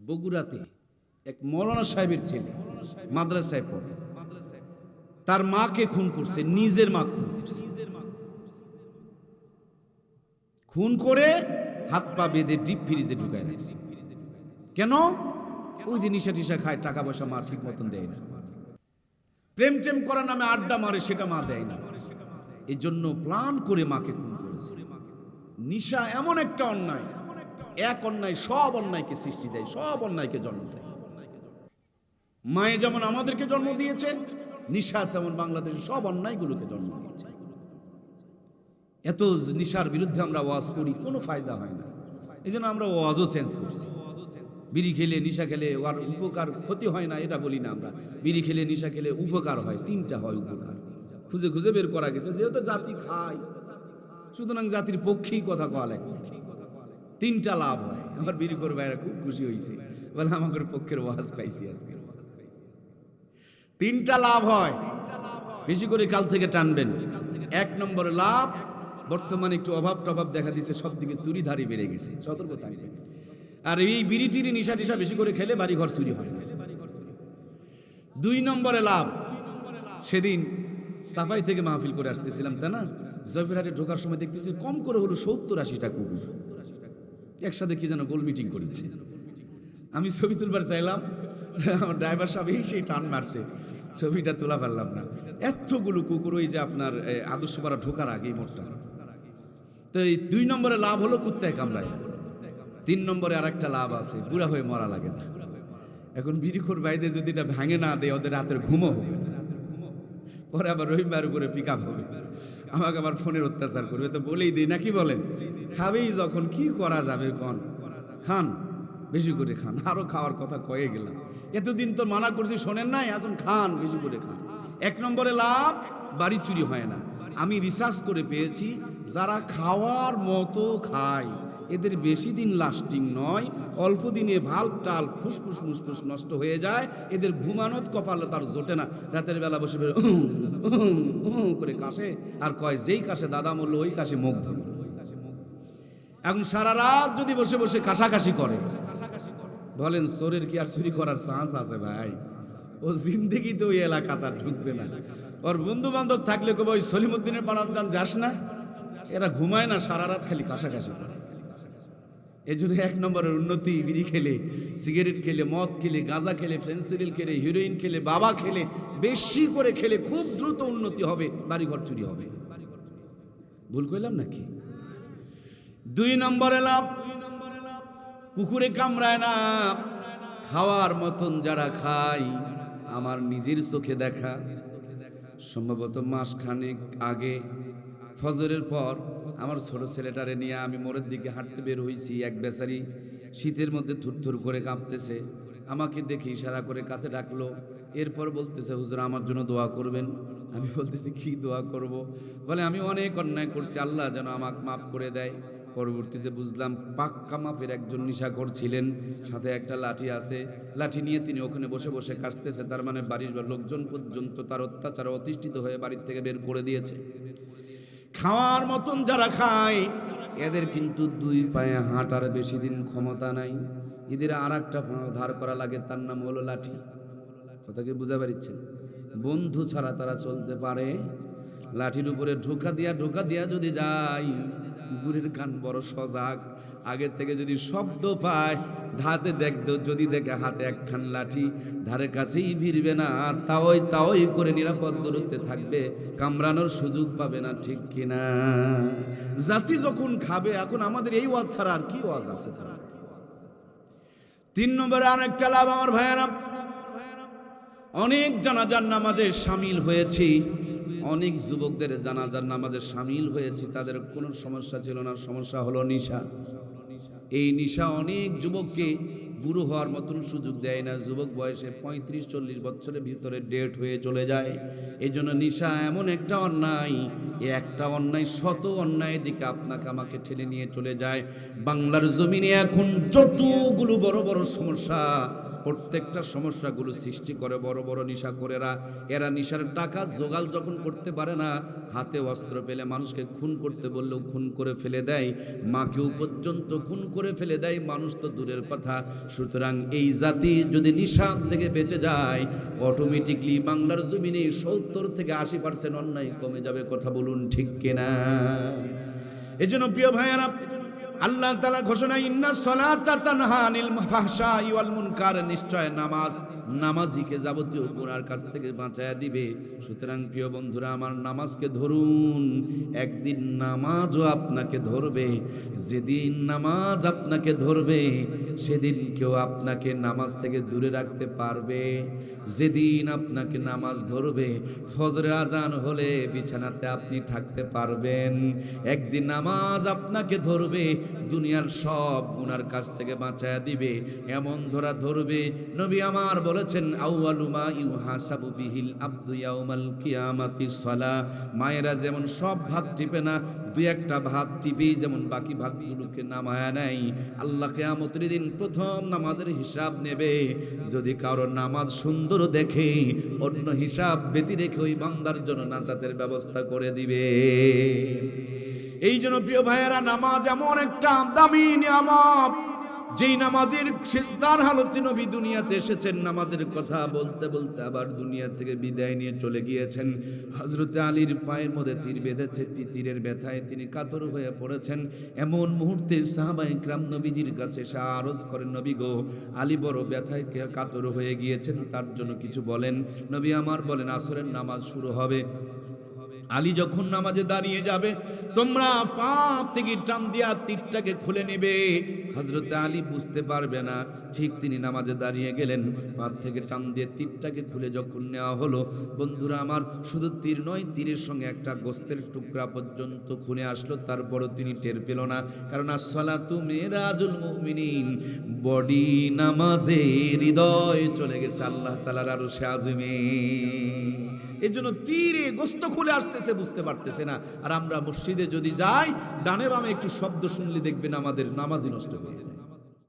বগুড়াতে এক মৌলানা সাহেবের ছেলে মাদ্রাসায় পড়ে। তার মাকে খুন করছে, নিজের মা খুন খুন করে হাত পা বেঁধে ডিপ ফ্রিজে ঢুকায় রাখছে। কেন? ওই যে নিশা টিশা খায় টাকা পয়সা মা ঠিক মতন দেয় না। প্রেম টেম করার নামে আড্ডা মারে, সেটা মা দেয় না। এই জন্য প্লান করে মাকে খুন করেছে। নিশা এমন একটা অন্যায়। এক অন্যায়, সব অন্যায়কে সৃষ্টি দেয়, সব অন্যায়কে জন্ম দেয়। মায়ে যেমন আমাদেরকে জন্ম দিয়েছে, নিশা তেমন বাংলাদেশের সব অন্যায়গুলোকে জন্ম দিয়েছে। এত নিশার বিরুদ্ধে আমরা ওয়াজ করি, কোনো ফায়দা হয় না। এই জন্য আমরা ওয়াজও চেঞ্জ করছি। বিড়ি খেলে নিশা খেলে ওর উপকার, ক্ষতি হয় না, এটা বলি না আমরা। বিড়ি খেলে নিশা খেলে উপকার হয়, তিনটা হয় উপকার। খুঁজে খুঁজে বের করা গেছে, যেহেতু জাতি খায়, সুতরাং জাতির পক্ষেই কথা কওয়া লাগে তিনটা লাভ হয়। আমার বিড়ি করে ভাইরা খুব খুশি হয়েছে বলে আমাদের পক্ষের ওয়াজ পাইছি আজকে তিনটা লাভ হয়। বেশি করে কাল থেকে টানবেন। এক নম্বরে লাভ, বর্তমানে একটু অভাব টভাব দেখা দিছে সব দিকে চুরিধারি বেড়ে গেছে। সতর্ক থাকবেন। আর এই বিড়ি টিড়ি নিশা টিশা বেশি করে খেলে বাড়ি ঘর চুরি হয় দুই নম্বরে লাভ, সেদিন সাফাই থেকে মাহফিল করে আসতেছিলাম তাই না? জয়ফিরহাটে ঢোকার সময় দেখতেছি কম করে হলো সত্তর আশিটা কুকুর। একসাথে কি যেন গোল মিটিং করেছে। আমি ছবি তুলবার চাইলাম, আমার ড্রাইভার সাহেব এই সেই টান মারছে, ছবিটা তোলা পারলাম না। এতগুলো কুকুর ওই যে আপনার আদর্শপাড়া ঢোকার আগে মোটটা তো এই দুই নম্বরে লাভ হলো কুত্তায় কামড়ায়। তিন নম্বরে আর একটা লাভ আছে, বুড়া হয়ে মরা লাগে না। এখন বিরিখোর বাইদে যদি এটা ভাঙে না দেয়, ওদের রাতের ঘুমও হবে পরে আবার রবিবার উপরে পিক আপ হবে। আমাকে আবার ফোনের অত্যাচার করবে, তো বলেই দিই নাকি বলেন? খাবেই যখন, কি করা যাবে কন? খান, বেশি করে খান। আরও খাওয়ার কথা কয়ে গেলাম। এতদিন তো মানা করছি, শোনেন নাই, এখন খান, বেশি করে খান। এক নম্বরে লাভ, বাড়ি চুরি হয় না। আমি রিসার্চ করে পেয়েছি, যারা খাওয়ার মতো খায়, এদের বেশি দিন লাস্টিং নয়। অল্প দিনে ভালো টাল ফুসফুস, মুসফুস নষ্ট হয়ে যায়। এদের ঘুমানোত কপালে তার জোটে না। রাতের বেলা বসে করে কাশে। আর কয়, যেই কাশে দাদা মূল্য ওই কাশে মুখ ধরল। এখন সারা রাত যদি বসে বসে কাশাকাশি করে। বলেন চোরের কি আর চুরি করার চান্স আছে ভাই? ও জিন্দেগি তো ওই এলাকা তার ঢুকবে না। ওর বন্ধু বান্ধব থাকলে কবে ওই সলিমুদ্দিনের পাড়ার দান যাস না? এরা ঘুমায় না, সারা রাত খালি কাশাকাশি করে। এই জন্য এক নম্বরের উন্নতি, বিড়ি খেলে, সিগারেট খেলে, মদ খেলে, গাঁজা খেলে ফেন্সিডিল খেলে হিরোইন খেলে, বাবা খেলে, বেশি করে খেলে খুব দ্রুত উন্নতি হবে, বাড়িঘর চুরি হবে। ভুল করলাম নাকি? দুই নম্বরে লাভ। কুকুরে কামড়ায় না। খাওয়ার মতন যারা খায়, আমার নিজের চোখে দেখা। সম্ভবত মাস খানেক আগে, ফজরের পর আমার ছোট ছেলেটারে নিয়ে আমি মোড়ের দিকে হাঁটতে বের হয়েছি এক বেচারি শীতের মধ্যে থুরথুর করে কাঁপতেছে। আমাকে দেখে ইশারা করে কাছে ডাকলো। এরপর বলতেছে, হুজুর, আমার জন্য দোয়া করবেন? আমি বলতেছি, কি দোয়া করব? বলে, আমি অনেক অন্যায় করছি, আল্লাহ যেন আমাকে মাফ করে দেয়। পরবর্তীতে বুঝলাম পাক্কা মাপের একজন নিশাকর ছিলেন, সাথে একটা লাঠি আছে। লাঠি নিয়ে তিনি ওখানে বসে বসে কাশতেছে, তার মানে বাড়ির লোকজন পর্যন্ত তার অত্যাচারে অতিষ্ঠিত হয়ে বাড়ির থেকে বের করে দিয়েছে। খাওয়ার মতন যারা খায়, এদের কিন্তু দুই পায়ে হাঁটার বেশি দিন ক্ষমতা নাই। এদের আর একটা ধার করা লাগে, তার নাম হলো লাঠি। কথাকে বুঝা পারিচ্ছেন বন্ধু ছাড়া তারা চলতে পারে? লাঠির উপরে ঢোকা দিয়া ঢোকা দিয়া যদি যায় গুড়ের কান বড় সজাগ। আগের থেকে যদি শব্দ পায়, ধাতে দেখতো, যদি দেখে হাতে একখান লাঠি, ধারে কাছেই ভিড়বে না। তাওই তাওই করে নিরাপদ দূরত্বে থাকবে, কামড়ানোর সুযোগ পাবে না, ঠিক কিনা? জাতি যখন খাবে, এখন আমাদের এই ওয়াজ ছাড়া আর কি ওয়াজ আছে তিন নম্বরে আর একটা লাভ, আমার ভাইয়েরা। অনেক জানাজার নামাজে সামিল হয়েছি। অনেক যুবকদের জানাজার নামাজে সামিল হয়েছি, তাদের কোনো সমস্যা ছিল না, সমস্যা হলো নিশা। এই নিশা অনেক যুবককে বুড়ো হওয়ার মতন সুযোগ দেয় না। যুবক বয়সে পঁয়ত্রিশ, চল্লিশ বছরের ভিতরে ডেট হয়ে চলে যায়। এই জন্য নিশা এমন একটা অন্যায়, এ একটা অন্যায়, শত অন্যায় দিকে আপনাকে আমাকে ঠেলে নিয়ে চলে যায়। বাংলার জমিনে এখন যতগুলো বড় বড় সমস্যা, প্রত্যেকটা সমস্যাগুলো সৃষ্টি করে বড় বড় নিশা করেরা এরা নিশার টাকা জোগাল যখন করতে পারে না, হাতে অস্ত্র পেলে মানুষকে খুন করতে বললেও খুন করে ফেলে দেয়। মাকেও পর্যন্ত খুন করে ফেলে দেয়। মানুষ তো দূরের কথা। সুতরাং এই জাতি যদি নিষাদ থেকে বেঁচে যায় অটোমেটিকলি বাংলার জমিনে সত্তর থেকে আশি পার্সেন্ট অন্যায় কমে যাবে, কথা বলুন ঠিক কিনা? এজন্য প্রিয় ভাইয়ারা আল্লাহ তালা ঘোষণা ইন্না সলাতা তানহা আনিল ফাহশাই ওয়াল মুনকার নিশ্চয় নামাজ, নামাজিকে যাবতীয় গুনার কাছ থেকে বাঁচায়া দিবে। সুতরাং প্রিয় বন্ধুরা, আমার নামাজকে ধরুন, একদিন নামাজও আপনাকে ধরবে, যেদিন নামাজ আপনাকে ধরবে, সেদিন কেউ আপনাকে নামাজ থেকে দূরে রাখতে পারবে। যেদিন আপনাকে নামাজ ধরবে ফজরে আজান হলে বিছানাতে আপনি থাকতে পারবেন। একদিন নামাজ আপনাকে ধরবে দুনিয়ার সব গুনার কাছ থেকে বাঁচায়া দিবে, এমন ধরা ধরবে। নবী আমার বলেছেন আউয়ালুমা ইউহাসাবু বিহিল আব্দু ইয়াউমাল কিয়ামাতি সালা। মায়েরা যেমন সব ভাত টিপে না দুই একটা ভাত টিপেই যেমন বাকি ভাতগুলোকে নামায়া নেয়। আল্লাহ কেয়ামতের দিন প্রথম নামাজের হিসাব নেবে। যদি কারও নামাজ সুন্দর দেখে, অন্য হিসাব ব্যতি রেখে ওই বান্দার জন্য নাচাতের ব্যবস্থা করে দিবে। এই জন্য প্রিয় ভাইয়েরা, নামাজ এমন একটা দামি নিয়ামত। যেই নামাজের সিদ্ধার হালতে নবী দুনিয়াতে এসেছেন, নামাজের কথা বলতে বলতে আবার দুনিয়া থেকে বিদায় নিয়ে চলে গিয়েছেন। হজরতে আলীর পায়ের মধ্যে তীর বেঁধেছে, তীরের ব্যথায় তিনি কাতর হয়ে পড়েছেন। এমন মুহূর্তে সাহাবাই ক্রাম নবীজির কাছে এসে আরজ করেন, নবী গো, আলী বড় ব্যথায় কাতর হয়ে গিয়েছেন? তার জন্য কিছু বলেন। নবী আমার বলেন, আসরের নামাজ শুরু হবে। আলী যখন নামাজে দাঁড়িয়ে যাবে, তোমরা পাপ থেকে টান দিয়া তীরটাকে খুলে নেবে। হজরতে আলী বুঝতে পারবে না, ঠিক তিনি নামাজে দাঁড়িয়ে গেলেন, পাপ থেকে টান দিয়ে তীরটাকে খুলে যখন নেওয়া হলো, বন্ধুরা আমার, শুধু তীর নয়, তীরের সঙ্গে একটা গোস্তের টুকরা পর্যন্ত খুলে আসলো, তারপরও তিনি টের পেল না। কারণ আসলা তুমি রাজুল মুমিনিন, বডি নামাজে হৃদয় চলে গেছে আল্লাহ তালার আরও সে এর জন্য তীরে গোস্ত খুলে আসতেছে, বুঝতে পারতেছে না। আর আমরা মসজিদে যদি যাই, ডানে বামে একটু শব্দ শুনলে দেখবেন আমাদের নামাজই নষ্ট হয়ে যায়।